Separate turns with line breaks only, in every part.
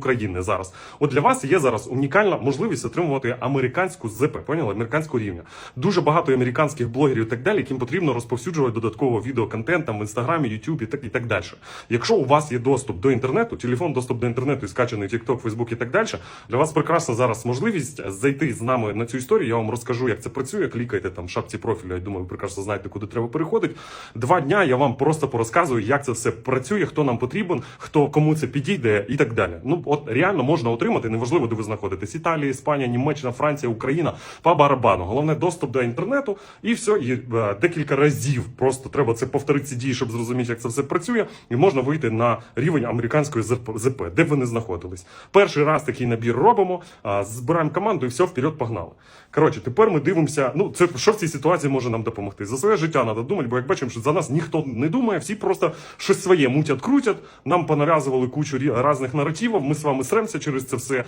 України зараз, от для вас є зараз унікальна можливість отримувати американську ЗП, поняли? Американського рівня. Дуже багато американських блогерів і так далі, яким потрібно розповсюджувати додатково відеоконтент там в інстаграмі, Ютубі так і так далі. Якщо у вас є доступ до інтернету, телефон, доступ до інтернету і скачаний TikTok, Facebook і так далі, для вас прекрасна зараз можливість зайти з нами на цю історію. Я вам розкажу, як це працює. Клікайте там шапці профілю. Я думаю, ви прекрасно знаєте, куди треба переходити. Два дня я вам просто порозказую, як це все працює, хто нам потрібен, хто кому це підійде і так далі. Ну от реально можна отримати, неважливо, де ви знаходитесь. Італія, Іспанія, Німеччина, Франція, Україна по барабану. Головне доступ до інтернету, і все. І е, декілька разів просто треба це повторити ці дії, щоб зрозуміти, як це все працює, і можна вийти на рівень американської ЗП, де б ви не знаходились. Перший раз такий набір робимо, збираємо команду і все, вперед погнали. Коротше, тепер ми дивимося. Ну, це що в цій ситуації може нам допомогти? За своє життя треба думати, бо як бачимо, що за нас ніхто не думає, всі просто щось своє мутять, крутять. Нам понав'язували кучу різних наративів. Ми з вами сремся через це все.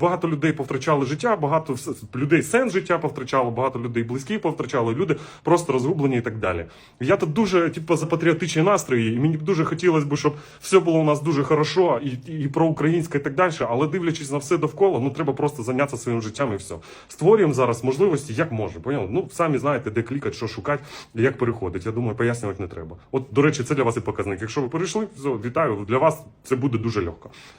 Багато людей повтрачали життя, багато людей сенс життя повтрачало, багато людей близькі повтрачали, люди просто розгублені і так далі. Я тут дуже, типу, за патріотичні настрої, і мені б дуже хотілося б, щоб все було у нас дуже хорошо і, і про українське і так далі. Але дивлячись на все довкола, ну треба просто зайнятися своїм життям і все. Створюємо зараз можливості, як може. Поняли? Ну самі знаєте, де клікати, що шукати, як переходити. Я думаю, пояснювати не треба. От, до речі, це для вас і показник. Якщо ви перейшли, все, вітаю. Для вас це буде дуже легко.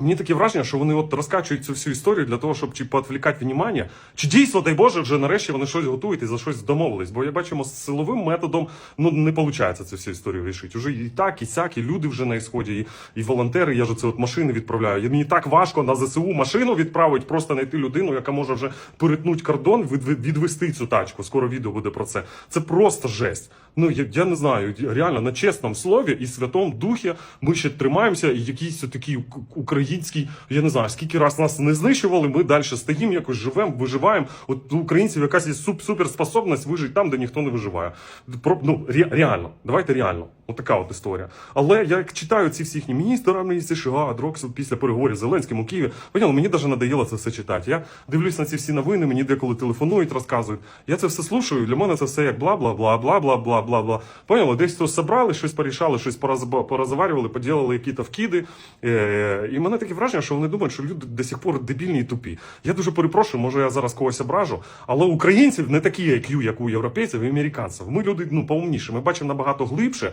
Мені таке враження, що вони от розкачують цю всю історію для того, щоб чи поотвлікати внимання, чи дійсно, дай Боже, вже нарешті вони щось готують і за щось домовились. Бо я бачимо, з силовим методом ну не виходить цю всю історію рішити. Уже і так, і сяк, і люди вже на ісході, і, і волонтери. Я ж це от машини відправляю. І Мені так важко на ЗСУ машину відправити, просто знайти людину, яка може вже перетнути кордон, від, від- відвести цю тачку. Скоро відео буде про це. Це просто жесть. Ну я, я не знаю, реально на чесному слові і святому духі ми ще тримаємося, і якийсь такий ук- український, я не знаю, скільки раз нас не знищували, ми далі стоїмо, якось живемо, виживаємо. От у українців якась є суп- суперспособність вижити там, де ніхто не виживає. Про, ну, ре, реально, давайте реально. Отака от історія. Але я читаю ці всі їхні міністра, міністр США, Дроксел після переговорів з Зеленським у Києві. Поняли? мені навіть надоїло це все читати. Я дивлюсь на ці всі новини, мені деколи телефонують, розказують. Я це все слушаю. Для мене це все як бла, бла, бла, бла, бла, бла, бла, бла. Поняли, десь то собрали, щось порішали, щось порозаварювали, поділили якісь вкиди. Е, і мене таке враження, що вони думають, що люди до сих пор дебільні і тупі. Я дуже перепрошую, може я зараз когось ображу, але українців не такі IQ, як у європейців і американців. Ми люди ну поумніше, ми бачимо набагато глибше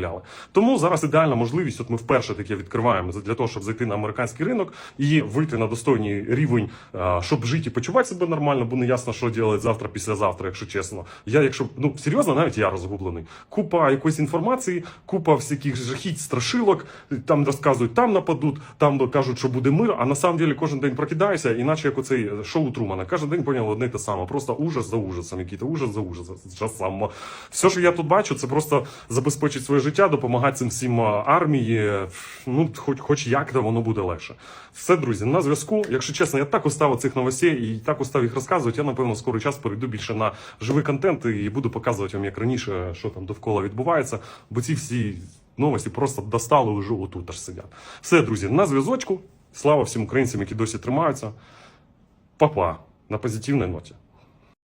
вставляли. Тому зараз ідеальна можливість. От ми вперше таке відкриваємо для того, щоб зайти на американський ринок і вийти на достойний рівень, щоб жити і почувати себе нормально, бо не ясно, що робити завтра, післязавтра, якщо чесно. Я, якщо ну серйозно, навіть я розгублений. Купа якоїсь інформації, купа всяких жахіть, страшилок. Там розказують, там нападуть, там кажуть, що буде мир. А на самом деле кожен день прокидаєшся, іначе як оцей шоу Трумана. Кожен день поняв одне те саме. Просто ужас за ужасом, який-то ужас за ужасом. Все, що я тут бачу, це просто забезпечить своє життя, допомагати цим всім армії. Ну, хоч, хоч як то воно буде легше. Все, друзі, на зв'язку. Якщо чесно, я так устав цих новостей і так устав їх розказувати. Я напевно скоро час перейду більше на живий контент і буду показувати вам як раніше, що там довкола відбувається. Бо ці всі новості просто достали вже отут аж сидять. Все, друзі, на зв'язочку. Слава всім українцям, які досі тримаються. Па-па. На позитивній ноті.